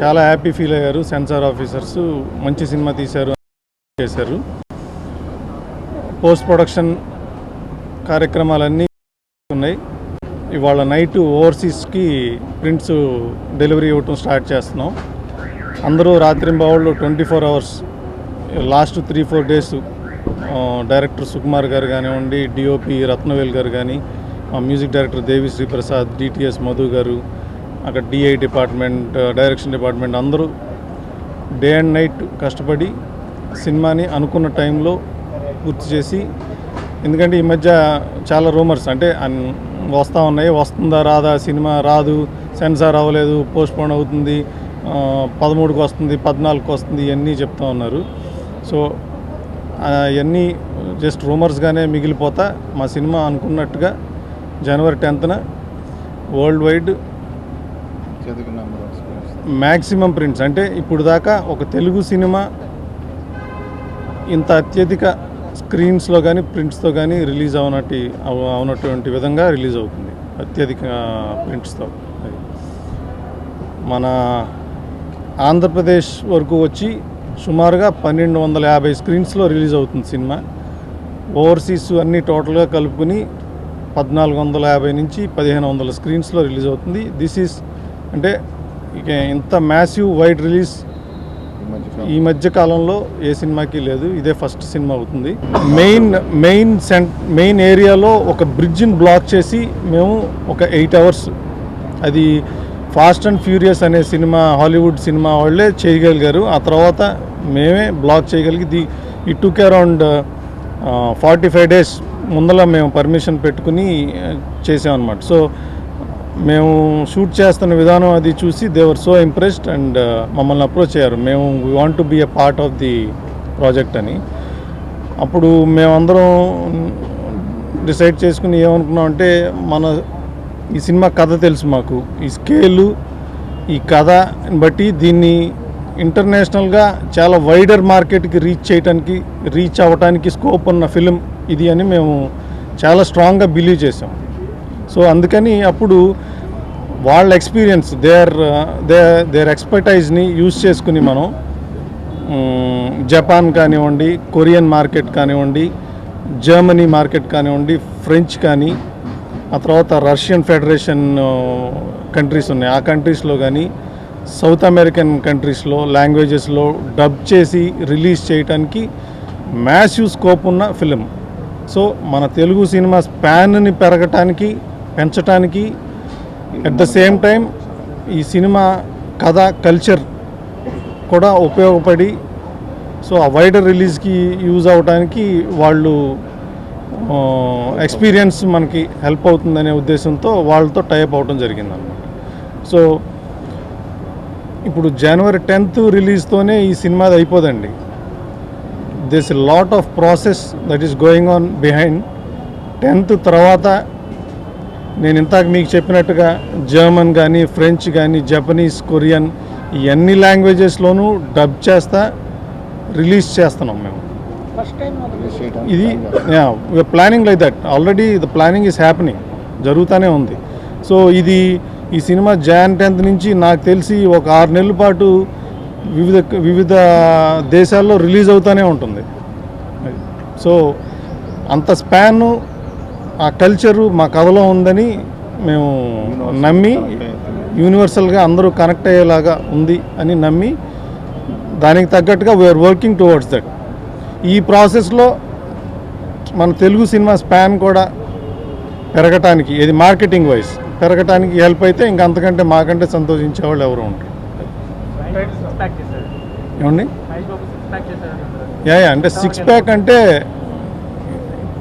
చాలా happy feel అయ్యారు. Censor officers మంచి సినిమా తీశారు చేశారు. పోస్ట్ ప్రొడక్షన్ కార్యక్రమాలన్నీ ఉన్నాయి. ఇవాళ నైట్ ఓవర్సీస్కి ప్రింట్స్ డెలివరీ ఇవ్వటం స్టార్ట్ చేస్తున్నాం. అందరూ రాత్రింబావుళ్ళు twenty four hours last three four days director Sukumar గారు కానివ్వండి డిఓపి రత్నవేల్ గారు కానీ మా music director Devi Sriprasad DTS Madhu గారు అక్కడ DI department uh, direction department అందరూ డే అండ్ నైట్ కష్టపడి సినిమాని అనుకున్న టైంలో పూర్తి చేసి ఎందుకంటే ఈ మధ్య చాలా రూమర్స్ అంటే వస్తూ ఉన్నాయి వస్తుందా రాదా సినిమా రాదు సెన్సార్ అవ్వలేదు పోస్ట్పోన్ అవుతుంది పదమూడుకు పదమూడుకి వస్తుంది పద్నాలుగుకి వస్తుంది ఇవన్నీ చెప్తా ఉన్నారు. సో అవన్నీ జస్ట్ రూమర్స్గానే మిగిలిపోతా మా సినిమా అనుకున్నట్టుగా జనవరి టెన్త్న వరల్డ్ వైడ్ మ్యాక్సిమం ప్రింట్స్ అంటే ఇప్పుడు దాకా ఒక తెలుగు సినిమా ఇంత అత్యధిక స్క్రీన్స్లో కానీ ప్రింట్స్తో కానీ రిలీజ్ అవనటి అవునటువంటి విధంగా రిలీజ్ అవుతుంది. అత్యధిక ప్రింట్స్తో మన ఆంధ్రప్రదేశ్ వరకు వచ్చి సుమారుగా పన్నెండు వందల యాభై స్క్రీన్స్లో రిలీజ్ అవుతుంది సినిమా. ఓవర్సీస్ అన్నీ టోటల్గా కలుపుకుని పద్నాలుగు వందల యాభై నుంచి పదిహేను వందల స్క్రీన్స్లో రిలీజ్ అవుతుంది. దిస్ ఈస్ అంటే ఇక ఇంత మ్యాసివ్ వైడ్ రిలీజ్ ఈ మధ్య కాలంలో. ఏ సినిమాకి లేదు. ఇదే ఫస్ట్ సినిమా అవుతుంది. మెయిన్ మెయిన్ సెంట్ మెయిన్ ఏరియాలో ఒక బ్రిడ్జిని బ్లాక్ చేసి మేము ఒక ఎయిట్ అవర్స్ అది ఫాస్ట్ అండ్ ఫ్యూరియస్ అనే సినిమా హాలీవుడ్ సినిమా వాళ్ళే చేయగలిగారు. ఆ తర్వాత మేమే బ్లాక్ చేయగలిగి ది ఈ took around forty five days ముందల మేము పర్మిషన్ పెట్టుకుని చేసామన్నమాట. సో మేము షూట్ చేస్తున్న విధానం అది చూసి దేవర్ సో ఇంప్రెస్డ్ అండ్ మమ్మల్ని అప్రోచ్ అయ్యారు. మేము we want to be a part of the project అని. అప్పుడు మేమందరం డిసైడ్ చేసుకుని ఏమనుకున్నాం అంటే మన ఈ సినిమా కథ తెలుసు మాకు. ఈ స్కేలు ఈ కథ బట్టి దీన్ని ఇంటర్నేషనల్గా చాలా వైడర్ మార్కెట్కి రీచ్ చేయడానికి రీచ్ అవ్వడానికి స్కోప్ ఉన్న ఫిలిం ఇది అని మేము చాలా స్ట్రాంగ్గా బిలీవ్ చేసాం సో అందుకని అప్పుడు వాళ్ళ ఎక్స్పీరియన్స్ దేర్ దే దేర్ ఎక్స్పర్టైజ్ని యూజ్ చేసుకుని మనం జపాన్ కానివ్వండి కొరియన్ మార్కెట్ కానివ్వండి జర్మనీ మార్కెట్ కానివ్వండి ఫ్రెంచ్ కానీ ఆ తర్వాత రష్యన్ ఫెడరేషన్ కంట్రీస్ ఉన్నాయి. ఆ కంట్రీస్లో కానీ సౌత్ అమెరికన్ కంట్రీస్లో లాంగ్వేజెస్లో డబ్ చేసి రిలీజ్ చేయడానికి మ్యాసివ్ స్కోప్ ఉన్న ఫిలిం సో మన తెలుగు సినిమా స్పాన్ని పెరగటానికి పెంచటానికి అట్ ద సేమ్ టైం ఈ సినిమా కథ కల్చర్ కూడా ఉపయోగపడి సో ఆ వైడర్ రిలీజ్కి యూజ్ అవడానికి వాళ్ళు ఎక్స్పీరియన్స్ మనకి హెల్ప్ అవుతుందనే ఉద్దేశంతో వాళ్ళతో టైప్ అవడం జరిగింది అనమాట సో ఇప్పుడు జనవరి టెన్త్ రిలీజ్తోనే ఈ సినిమాది అయిపోదండి. This lot of process that is going on behind tenth తర్వాత నేను ఇంతాక మీకు చెప్పినట్టుగా జర్మన్ కానీ ఫ్రెంచ్ కానీ జపనీస్ కొరియన్ ఈ అన్ని లాంగ్వేజెస్లోనూ డబ్ చేస్తా రిలీజ్ చేస్తున్నాం మేము. ఇది planning like that already the planning is happening జరుగుతూనే ఉంది. సో ఇది ఈ సినిమా జాన్ టెన్త్ నుంచి నాకు తెలిసి ఒక ఆరు నెలల పాటు వివిధ వివిధ దేశాల్లో రిలీజ్ అవుతూనే ఉంటుంది. సో అంత స్పాన్ ఆ కల్చరు మా కథలో ఉందని మేము నమ్మి యూనివర్సల్గా అందరూ కనెక్ట్ అయ్యేలాగా ఉంది అని నమ్మి దానికి తగ్గట్టుగా వీఆర్ వర్కింగ్ టువర్డ్స్ దట్ ఈ ప్రాసెస్లో మన తెలుగు సినిమా స్పాన్ కూడా పెరగటానికి ఇది మార్కెటింగ్ వైజ్ పెరగటానికి హెల్ప్ అయితే ఇంకా అంతకంటే మాకంటే సంతోషించే వాళ్ళు ఎవరు ఉంటారు ఏమండి? యా యా అంటే సిక్స్ ప్యాక్ అంటే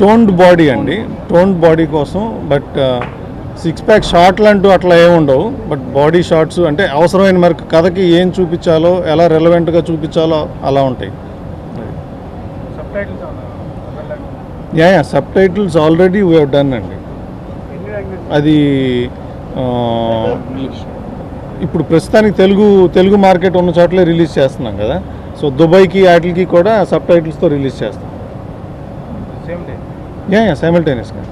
టోన్డ్ బాడీ అండి. టోన్డ్ బాడీ కోసం బట్ సిక్స్ ప్యాక్ షార్ట్లు అంటూ అట్లా ఏమి ఉండవు. బట్ బాడీ షార్ట్స్ అంటే అవసరమైన మేరకు కథకి ఏం చూపించాలో ఎలా రెలవెంట్గా చూపించాలో అలా ఉంటాయి. Yeah yeah subtitles already we done అండి. అది ఇప్పుడు ప్రస్తుతానికి తెలుగు తెలుగు మార్కెట్ ఉన్న చోట్లే రిలీజ్ చేస్తున్నాం కదా. సో దుబాయ్కి వాటికి కూడా సబ్ టైటిల్స్తో రిలీజ్ చేస్తాం. సేమ్ డే యా యా సైమల్టేనియస్గా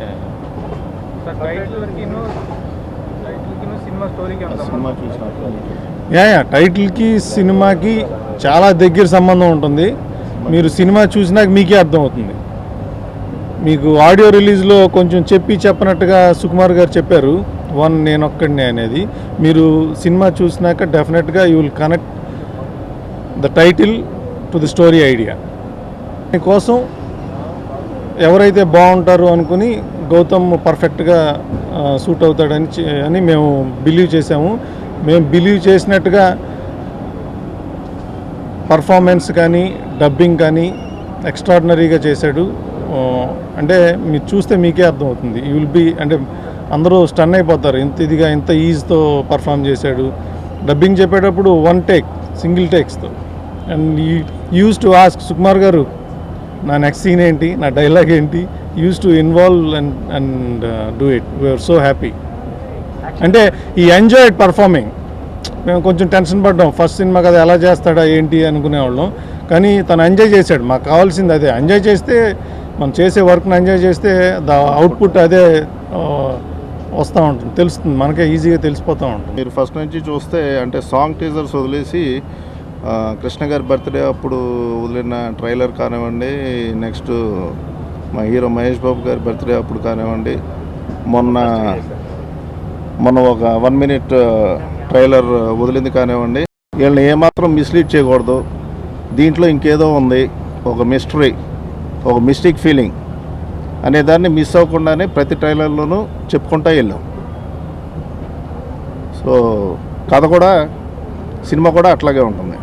యా యా. టైటిల్కి సినిమాకి చాలా దగ్గర సంబంధం ఉంటుంది. మీరు సినిమా చూసినాక మీకే అర్థమవుతుంది. మీకు ఆడియో రిలీజ్లో కొంచెం చెప్పి చెప్పనట్టుగా సుకుమార్ గారు చెప్పారు. వన్ నేను ఒక్కడినే అనేది. మీరు సినిమా చూసినాక డెఫినెట్గా you will connect the title to the story idea. కోసం ఎవరైతే బాగుంటారు అనుకుని గౌతమ్ పర్ఫెక్ట్గా సూట్ అవుతాడని చె- అని మేము బిలీవ్ చేసాము మేము బిలీవ్ చేసినట్టుగా పర్ఫార్మెన్స్ కానీ డబ్బింగ్ కానీ ఎక్స్ట్రాడినరీగా చేశాడు. అంటే మీరు చూస్తే మీకే అర్థమవుతుంది. యూ విల్ బి అంటే అందరూ స్టన్ అయిపోతారు. ఇంత ఇదిగా ఇంత ఈజ్తో పర్ఫామ్ చేశాడు. డబ్బింగ్ చెప్పేటప్పుడు one take single టేక్స్తో and used to ask Sukumar గారు నా నెక్స్ట్ సీన్ ఏంటి నా డైలాగ్ ఏంటి used to involve and and do it we are so happy అంటే ఈ ఎంజాయ్ పర్ఫార్మింగ్ మేము కొంచెం టెన్షన్ పడ్డాం. ఫస్ట్ సినిమా కదా ఎలా చేస్తాడా ఏంటి అనుకునేవాళ్ళం కానీ తను ఎంజాయ్ చేశాడు. మాకు కావాల్సింది అదే. ఎంజాయ్ చేస్తే మనం చేసే వర్క్ని ఎంజాయ్ చేస్తే ద అవుట్పుట్ అదే వస్తూ ఉంటుంది. తెలుస్తుంది. మనకే ఈజీగా తెలిసిపోతూ ఉంటుంది. మీరు ఫస్ట్ నుంచి చూస్తే అంటే సాంగ్ టీజర్స్ వదిలేసి కృష్ణ గారి బర్త్డే అప్పుడు వదిలిన ట్రైలర్ కానివ్వండి నెక్స్ట్ మా హీరో మహేష్ బాబు గారి బర్త్డే అప్పుడు కానివ్వండి మొన్న మొన్న ఒక వన్ మినిట్ ట్రైలర్ వదిలింది కానివ్వండి. వీళ్ళని ఏమాత్రం మిస్లీడ్ చేయకూడదు. దీంట్లో ఇంకేదో ఉంది ఒక మిస్టరీ ఒక మిస్టేక్ ఫీలింగ్ అనే దాన్ని మిస్ అవ్వకుండానే ప్రతి ట్రైలర్లోనూ చెప్పుకుంటా వెళ్ళాం. సో కథ కూడా సినిమా కూడా అట్లాగే ఉంటుంది.